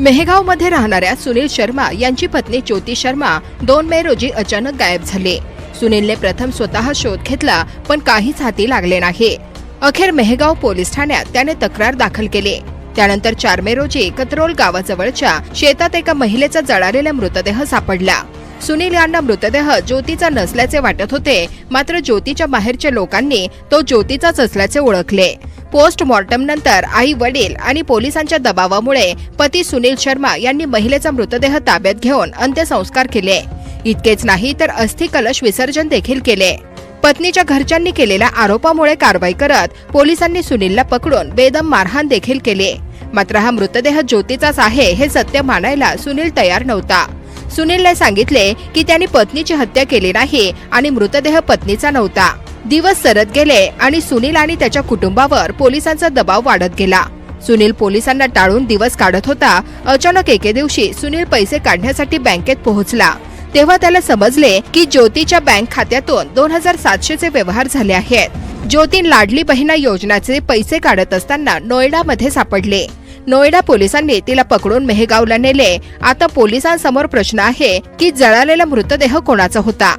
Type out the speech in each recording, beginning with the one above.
मेहगावमध्ये राहणाऱ्या सुनील शर्मा यांची पत्नी ज्योती शर्मा दोन मे रोजी अचानक गायब झाले. सुनीलने प्रथम स्वतः शोध घेतला पण काहीच हाती लागले नाही. अखेर मेहगाव पोलीस ठाण्यात त्याने तक्रार दाखल केली. त्यानंतर चार मे रोजी कतरोल गावाजवळच्या शेतात एका महिलेचा जळालेला मृतदेह सापडला. सुनील यांना मृतदेह ज्योतीचा नसल्याचे वाटत होते मात्र ज्योतीच्या बाहेरच्या लोकांनी तो ज्योतीचाच असल्याचे ओळखले. पोस्टमॉर्टम नंतर आई वडील आणि पोलिसांच्या दबावामुळे पती सुनील शर्मा यांनी महिलेचा मृतदेह ताब्यात घेऊन अंत्यसंस्कार केले. इतकेच नाही तर अस्थि कलश विसर्जन देखील केले. पत्नीच्या घरच्यांनी केलेल्या आरोपामुळे कारवाई करत पोलिसांनी सुनीलला पकडून बेदम मारहाण देखील केले. मात्र हा मृतदेह ज्योतीचाच आहे हे सत्य मानायला सुनील तयार नव्हता. सुनीलने सांगितले की त्यांनी पत्नीची हत्या केली नाही आणि मृतदेह पत्नीचा नव्हता. दिवस सरत गेले आणि सुनील आणि त्याच्या कुटुंबावर पोलिसांचा दबाव वाढत गेला. सुनील पोलिसांना टाळून दिवस काढत होता. अचानक एके दिवशी सुनील पैसे काढण्यासाठी बँकेत पोहोचला. तेव्हा त्याला समजले की ज्योतीच्या बँक खात्यातून दोन हजार सातशेचे व्यवहार झाले आहेत. ज्योतीन लाडली बहिणा योजनाचे पैसे काढत असताना नोएडामध्ये सापडले. नोएडा पोलिसांनी तिला पकडून मेहगावला नेले. आता पोलिसांसमोर प्रश्न आहे की जळालेला मृतदेह कोणाचा होता?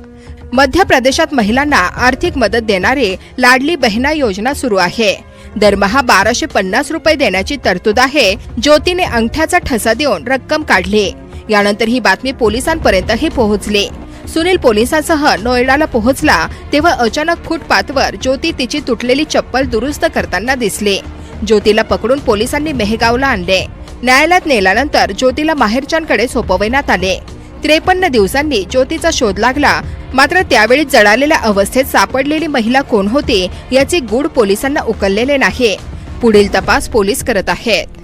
मध्य प्रदेशात महिलांना आर्थिक मदत देणारी लाडली बहिणा योजना सुरू आहे. दरमहा बाराशे पन्नास रुपये देण्याची तरतूद आहे. ज्योतीने अंगठ्याचा ठसा देऊन रक्कम काढली. यानंतर ही बातमी पोलिसांपर्यंतही पोहोचली. सुनील पोलिसांसह नोएडाला पोहोचला तेव्हा अचानक फुटपाथवर ज्योती तिची तुटलेली चप्पल दुरुस्त करताना दिसली. ज्योतीला पकडून पोलिसांनी मेहगावला आणले. न्यायालयात नेल्यानंतर ज्योतीला माहेरच्यांकडे सोपवण्यात आले. त्रेपन्न दिवसांनी ज्योतीचा शोध लागला मात्र त्यावेळी जळालेल्या अवस्थेत सापडलेली महिला कोण होती याचे गूढ पोलिसांना उकललेले नाही. पुढील तपास पोलीस करत आहेत.